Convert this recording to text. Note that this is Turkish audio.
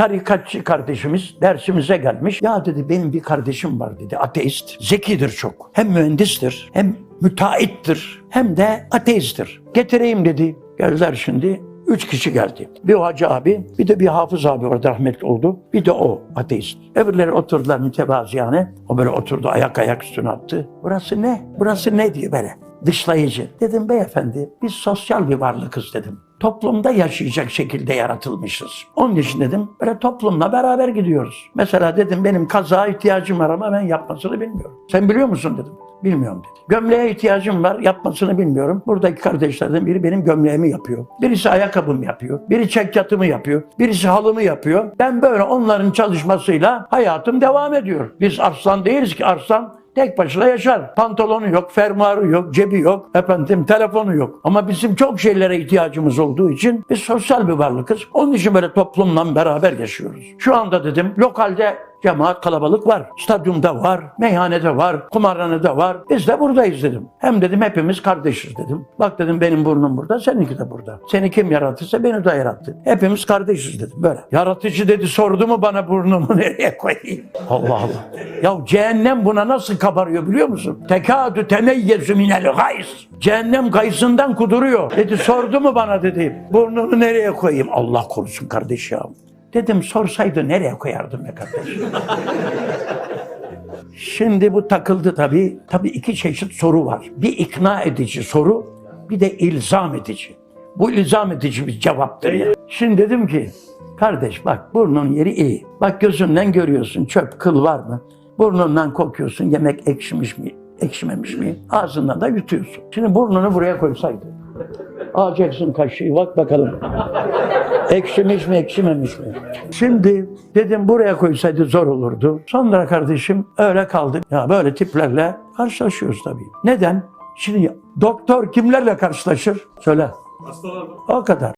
tarikatçı kardeşimiz dersimize gelmiş. Ya dedi benim bir kardeşim var dedi ateist. Zekidir çok. Hem mühendistir hem müteahhittir hem de ateisttir. Getireyim dedi. Geldiler şimdi. Üç kişi geldi. Bir hacı abi, bir de bir hafız abi orada rahmetli oldu. Bir de o ateist. Öbürleri oturdular mütevaziyane. O böyle oturdu ayak ayak üstüne attı. Burası ne? Burası ne diye böyle dışlayıcı. Dedim beyefendi biz sosyal bir varlıkız dedim. Toplumda yaşayacak şekilde yaratılmışız. Onun için dedim böyle toplumla beraber gidiyoruz. Mesela dedim benim kaza ihtiyacım var ama ben yapmasını bilmiyorum. Sen biliyor musun dedim. Bilmiyorum dedi. Gömleğe ihtiyacım var, yapmasını bilmiyorum. Buradaki kardeşlerden biri benim gömleğimi yapıyor. Birisi ayakkabımı yapıyor. Biri çekyatımı yapıyor. Birisi halımı yapıyor. Ben böyle onların çalışmasıyla hayatım devam ediyor. Biz arslan değiliz ki arslan Tek başına yaşar. Pantolonu yok, fermuarı yok, cebi yok, efendim telefonu yok. Ama bizim çok şeylere ihtiyacımız olduğu için biz sosyal bir varlıkız. Onun için böyle toplumla beraber yaşıyoruz. Şu anda dedim lokalde cemaat kalabalık var. Stadyumda var, meyhanede var, kumarhanede var. Biz de buradayız dedim. Hem dedim hepimiz kardeşiz dedim. Bak dedim benim burnum burada, seninki de burada. Seni kim yarattıysa beni de yarattı. Hepimiz kardeşiz dedim böyle. Yaratıcı dedi sordu mu bana burnumu nereye koyayım? Allah Allah. Ya cehennem buna nasıl kabarıyor biliyor musun? Tekadü teneyyezu minel gays. Cehennem kayısından kuduruyor. Dedi sordu mu bana dedi. Burnunu nereye koyayım? Allah korusun kardeş ya. Dedim sorsaydı nereye koyardım be kardeş? Şimdi bu takıldı tabii. Tabii iki çeşit soru var. Bir ikna edici soru, bir de ilzam edici. Bu ilzam edici bir cevaptır ya. Şimdi dedim ki, kardeş bak burnun yeri iyi. Bak gözünden görüyorsun çöp, kıl var mı? Burnundan kokuyorsun yemek ekşimiş mi, ekşimemiş mi? Ağzından da yutuyorsun. Şimdi burnunu buraya koysaydı. Alacaksın kaşığı bak bakalım. Ekşimiş mi ekşimemiş mi? Şimdi dedim buraya koysaydı zor olurdu. Sonra kardeşim öyle kaldı. Ya böyle tiplerle karşılaşıyoruz tabii. Neden? Şimdi doktor kimlerle karşılaşır? Söyle. Hastalar O kadar.